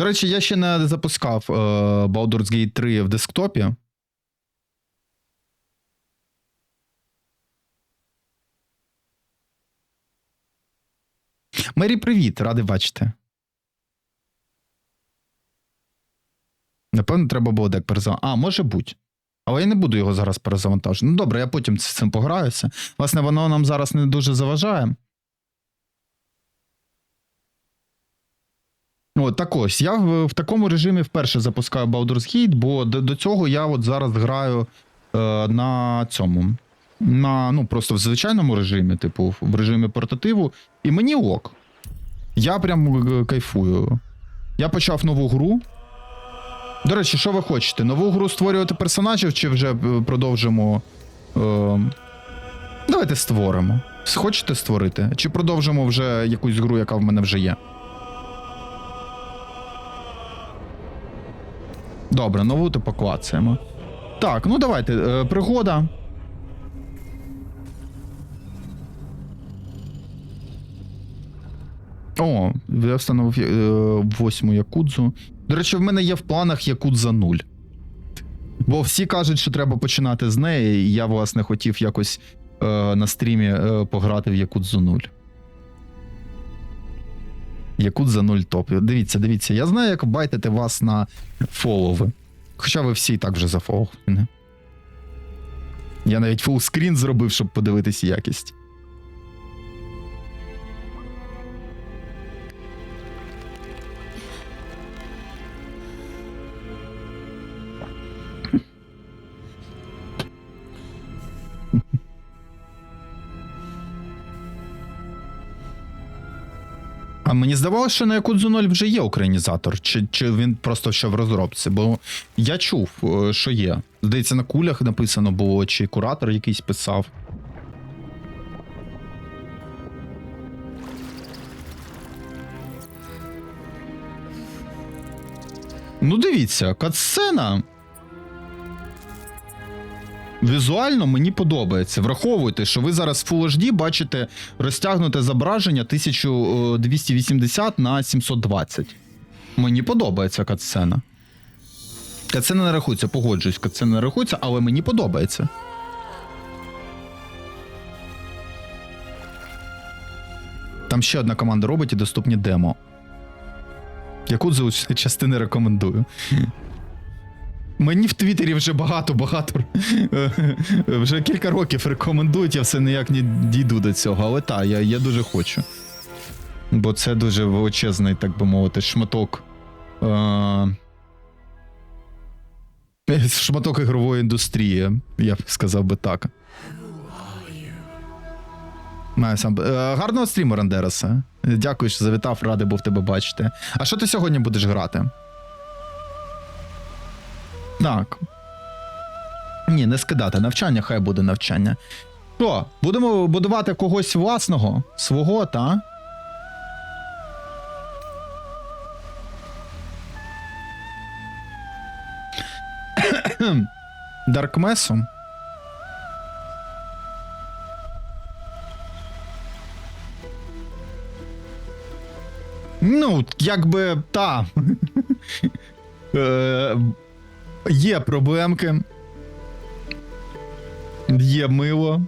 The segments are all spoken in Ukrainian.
До речі, я ще не запускав е, Baldur's Gate 3 в десктопі. Мері, привіт, радий бачити. Напевно, треба було дек перезавантажити. А, може бути. Але я не буду його зараз перезавантажувати. Ну добре, я потім з цим пограюся. Власне, воно нам зараз не дуже заважає. От, так ось, я в, в такому режимі вперше запускаю Baldur's Gate, бо до, до цього я от зараз граю е, на цьому. На, ну, просто в звичайному режимі, типу, в режимі портативу, і мені ок. Я прям е, кайфую. Я почав нову гру. До речі, що ви хочете? Нову гру створювати персонажів, чи вже е, продовжимо. Е, давайте створимо. Хочете створити? Чи продовжимо вже якусь гру, яка в мене вже є? Добре, нову то поклацаємо. Так, ну давайте. Е, пригода. О, я встановив е, восьму якудзу. До речі, в мене є в планах якудза 0. Бо всі кажуть, що треба починати з неї, і я, власне, хотів якось е, на стрімі е, пограти в якудзу 0. Якудза 0 топ. Дивіться, дивіться, я знаю, як байтити вас на фолови. Хоча ви всі так вже не? Я навіть фулскрін зробив, щоб подивитись якість. А мені здавалося, що на Якудзу 0 вже є українізатор, чи, чи він просто ще в розробці, бо я чув, е, що є. Здається, на кулях написано було, чи куратор якийсь писав. Ну, дивіться, катсцена. Візуально мені подобається. Враховуйте, що ви зараз в Full HD бачите розтягнуте зображення 1280 на 720. Мені подобається катсцена. Катсцена не рахується, погоджуюсь, катсцена не рахується, але мені подобається. Там ще одна команда робить і доступні демо. Яку з частини рекомендую. Мені в Твіттері вже багато-багато. вже кілька років рекомендують, я все ніяк не дійду до цього. Але так, я, я дуже хочу. Бо це дуже величезний, так би мовити, шматок. Е- шматок ігрової індустрії, я б сказав би так. Сам. Е, гарного стріму, Рандереса. Дякую, що завітав, радий був тебе бачити. А що ти сьогодні будеш грати? Так. Ні, не скидати. Навчання, хай буде навчання. Що, будемо будувати когось власного, свого, та? Даркмесу? Ну, якби та. Є проблемки. Є мило.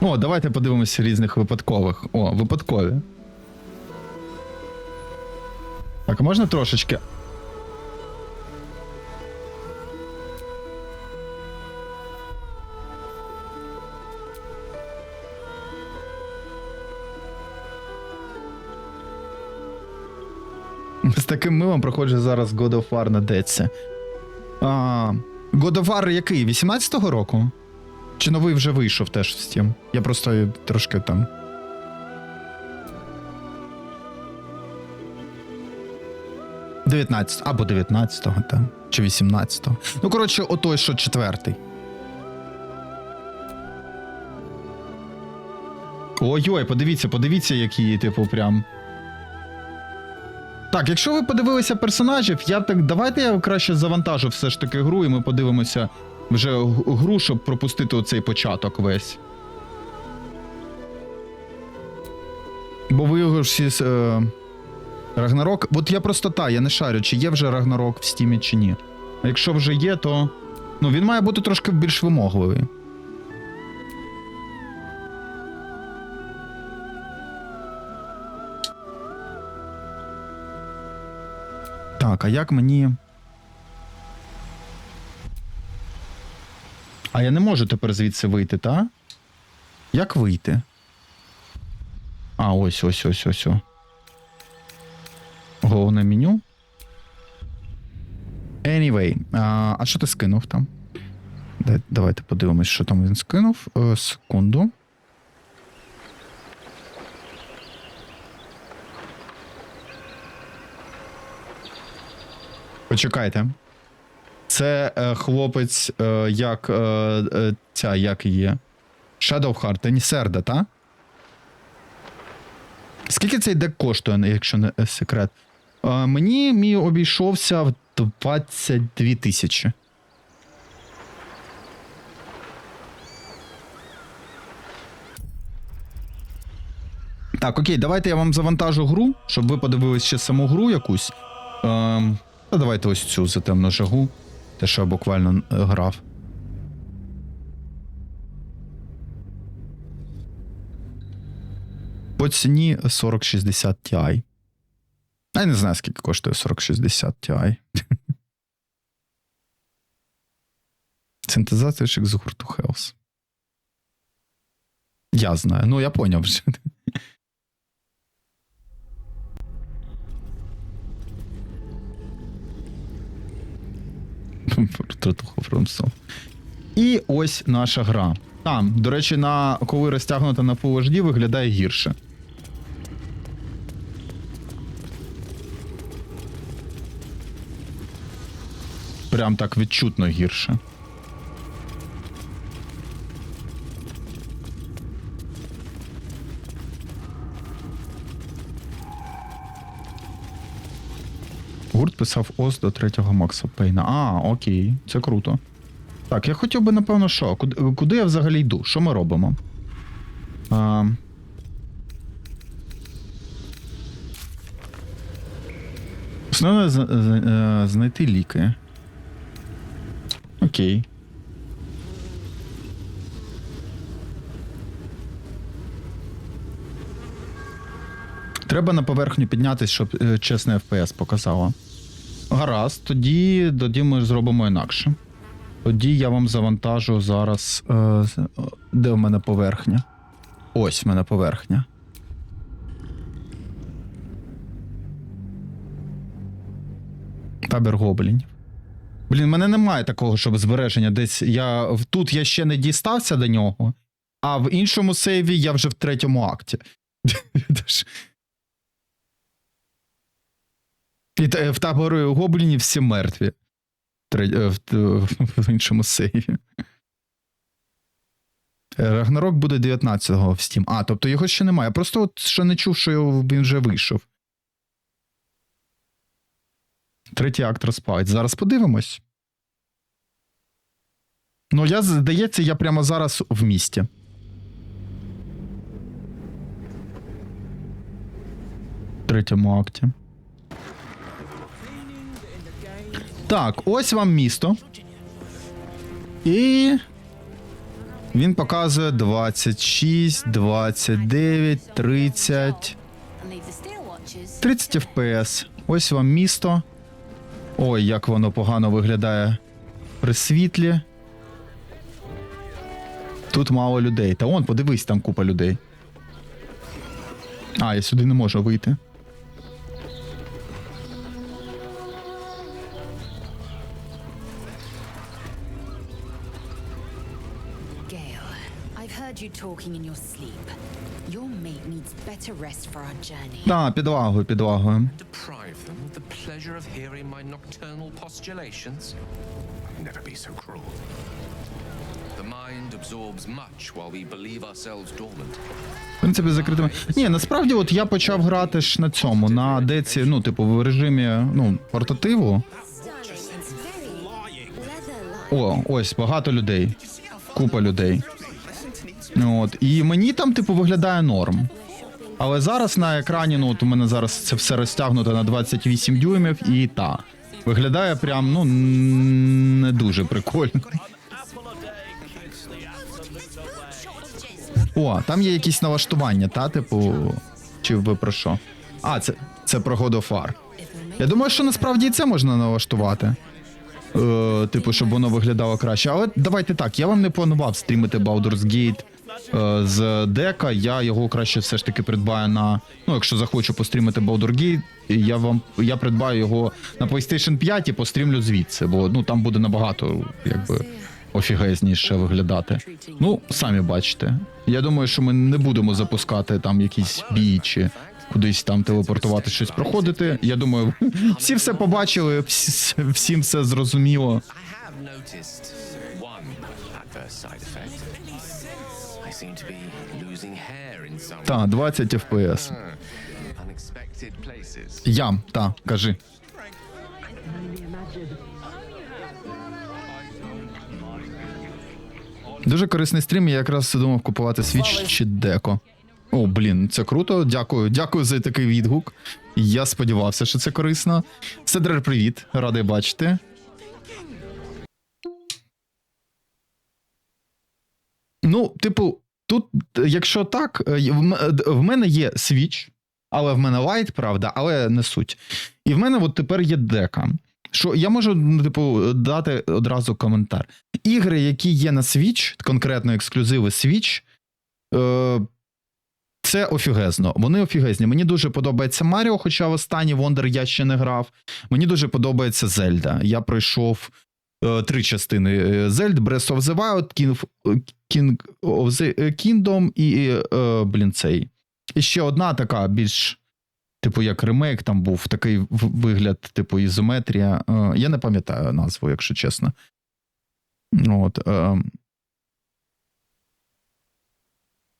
О, давайте подивимося різних випадкових. О, випадкові. Так, можна трошечки. Таким милом проходжу зараз God of War на Деці. А, God of War який? 18-го року? Чи новий вже вийшов теж в Steam? Я просто трошки там. Дев'ятнадцять або 19-го там, чи 18-го. Ну, коротше, отой, що четвертий. Ой-ой, подивіться, подивіться, які, типу, прям. Так, якщо ви подивилися персонажів, я так давайте я краще завантажу все ж таки гру, і ми подивимося вже гру, щоб пропустити оцей початок весь. Бо ви його всі. Е, Рагнарок. От я просто та, я не шарю, чи є вже Рагнарок в стімі, чи ні. А якщо вже є, то. Ну, він має бути трошки більш вимогливий. Так, а як мені. А я не можу тепер звідси вийти, та? Як вийти? А, ось, ось, ось, ось. ось. Головне меню. Anyway, а, що ти скинув там? Давайте подивимось, що там він скинув. Е, секунду. Почекайте. Це е, хлопець, е, як е, е, ця, як є. Shadowheart, Тенісерда, та? Скільки цей дек коштує, якщо не е, секрет? Е, мені мій обійшовся в 22 тисячі. Так, окей, давайте я вам завантажу гру, щоб ви подивились ще саму гру якусь. Ем, та давайте ось цю за темну жагу. Те, що я буквально е, грав. По ціні 4060 Ti. Я не знаю, скільки коштує 4060 Ti. Синтезаторчик з гурту Health. Я знаю. Ну, я поняв вже. Тратуха Фромсов. І ось наша гра. Там, до речі, на коли розтягнута на Full HD, виглядає гірше. Прям так відчутно гірше. Гурт ос до третього Макса Пейна. А, окей, це круто. Так, я хотів би, напевно, що? Куди, куди я взагалі йду? Що ми робимо? А... Основне е, знайти ліки. Окей. Треба на поверхню піднятися, щоб е, чесне FPS показало. Гаразд, тоді, тоді ми зробимо інакше. Тоді я вам завантажу зараз. Е, де в мене поверхня? Ось в мене поверхня. Табір гоблінів. Блін, мене немає такого, щоб збереження десь. Я тут я ще не дістався до нього, а в іншому сейві я вже в третьому акті. Тож- І в таборі гоблінів всі мертві. Тре- е, В, іншому сейві. Е, Рагнарок буде 19-го в Steam. А, тобто його ще немає. Я просто от ще не чув, що він вже вийшов. Третій акт розпають. Зараз подивимось. Ну, я, здається, я прямо зараз в місті. Третьому акті. Так, ось вам місто. І. Він показує 26, 29, 30. 30 FPS. Ось вам місто. Ой, як воно погано виглядає при світлі. Тут мало людей. Та он, подивись, там купа людей. А, я сюди не можу вийти. Believe ourselves dormant. В принципі, закритими. Ні, насправді, от я почав грати ж на цьому, на деці, ну, типу, в режимі ну, портативу. О, ось багато людей. Купа людей. От. І мені там, типу, виглядає норм. Але зараз на екрані, ну от у мене зараз це все розтягнуто на 28 дюймів, і та. Виглядає прям, ну, не дуже прикольно. О, там є якісь налаштування, та, типу. Чи ви про що? А, це, це про God of War. Я думаю, що насправді і це можна налаштувати. Е, типу, щоб воно виглядало краще. Але давайте так, я вам не планував стрімити Baldur's Gate з дека. Я його краще все ж таки придбаю на. Ну, якщо захочу пострімити Baldur's Gate, я вам я придбаю його на PlayStation 5 і пострімлю звідси, бо ну там буде набагато якби офігезніше виглядати. Ну, самі бачите. Я думаю, що ми не будемо запускати там якісь бій чи кудись там телепортувати щось проходити. Я думаю, всі все побачили, всі, всім все зрозуміло. Та, 20 FPS. unexpected places. Я, та, кажи. Дуже корисний стрім, я якраз думав купувати Switch чи деко. О, блін, це круто. Дякую. Дякую за такий відгук. Я сподівався, що це корисно. Седрер, привіт, радий бачити. Ну, типу, тут, е, якщо так, е, е, в мене є Switch, але в мене лайт, правда, але не суть. І в мене от тепер є дека. Що я можу, типу, дати одразу коментар. Ігри, які є на Switch, конкретно ексклюзиви Switch, е, це офігезно. Вони офігезні. Мені дуже подобається Маріо, хоча в останній Wonder я ще не грав. Мені дуже подобається Зельда. Я пройшов три частини е, Зельд, Breath of the Wild, King King of the Kingdom і, е, блін, цей. І ще одна така більш, типу, як ремейк, там був такий вигляд, типу, ізометрія. Е, я не пам'ятаю назву, якщо чесно. От, е,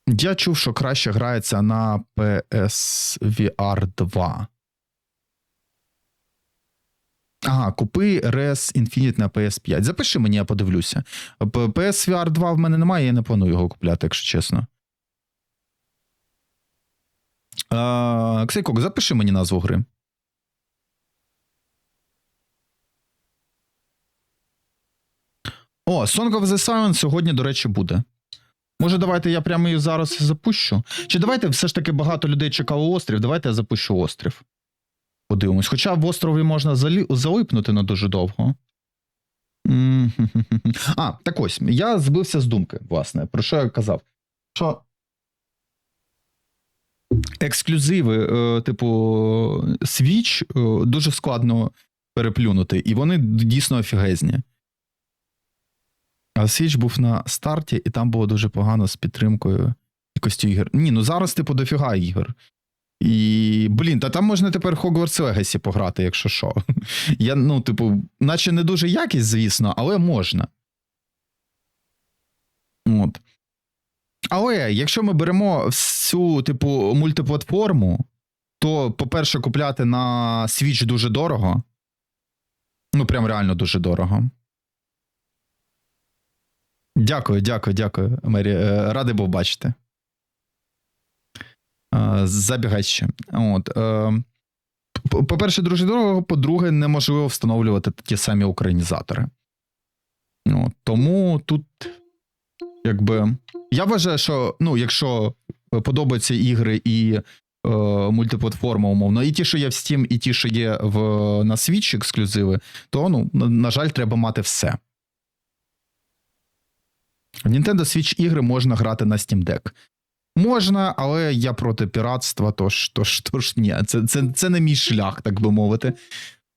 я чув, що краще грається на PSVR 2. Ага, купи Res Infinite на PS5. Запиши мені, я подивлюся. PSVR 2 в мене немає, я не планую його купляти, якщо чесно. А, Ксейкок, запиши мені назву гри. О, Song of the Silence сьогодні, до речі, буде. Може, давайте я прямо її зараз запущу? Чи давайте все ж таки багато людей чекало острів, давайте я запущу острів. Подивимось. Хоча в острові можна залі... залипнути на дуже довго. А, так ось, я збився з думки, власне, про що я казав. Що ексклюзиви, е, типу, Switch е, дуже складно переплюнути, і вони дійсно офігезні. А Switch був на старті, і там було дуже погано з підтримкою якості ігор. Ні, ну зараз, типу, дофіга ігор. І, блін, та там можна тепер Hogwarts Legacy пограти, якщо що. Я, ну, типу, наче не дуже якість, звісно, але можна. От. Але якщо ми беремо всю, типу, мультиплатформу, то, по-перше, купляти на Switch дуже дорого. Ну, прям реально дуже дорого. Дякую, дякую, дякую, Мері. Е, Радий був бачити. Е, Забігай ще. От, е, по-перше, дуже дорого, по-друге, неможливо встановлювати ті самі українізатори. От, тому тут, якби. Я вважаю, що ну, якщо подобаються ігри і е, мультиплатформа, умовно, і ті, що є в Steam, і ті, що є в, на Switch ексклюзиви, то, ну, на жаль, треба мати все. В Nintendo Switch ігри можна грати на Steam Deck. Можна, але я проти піратства, тож, тож, тож ні, це, це, це не мій шлях, так би мовити.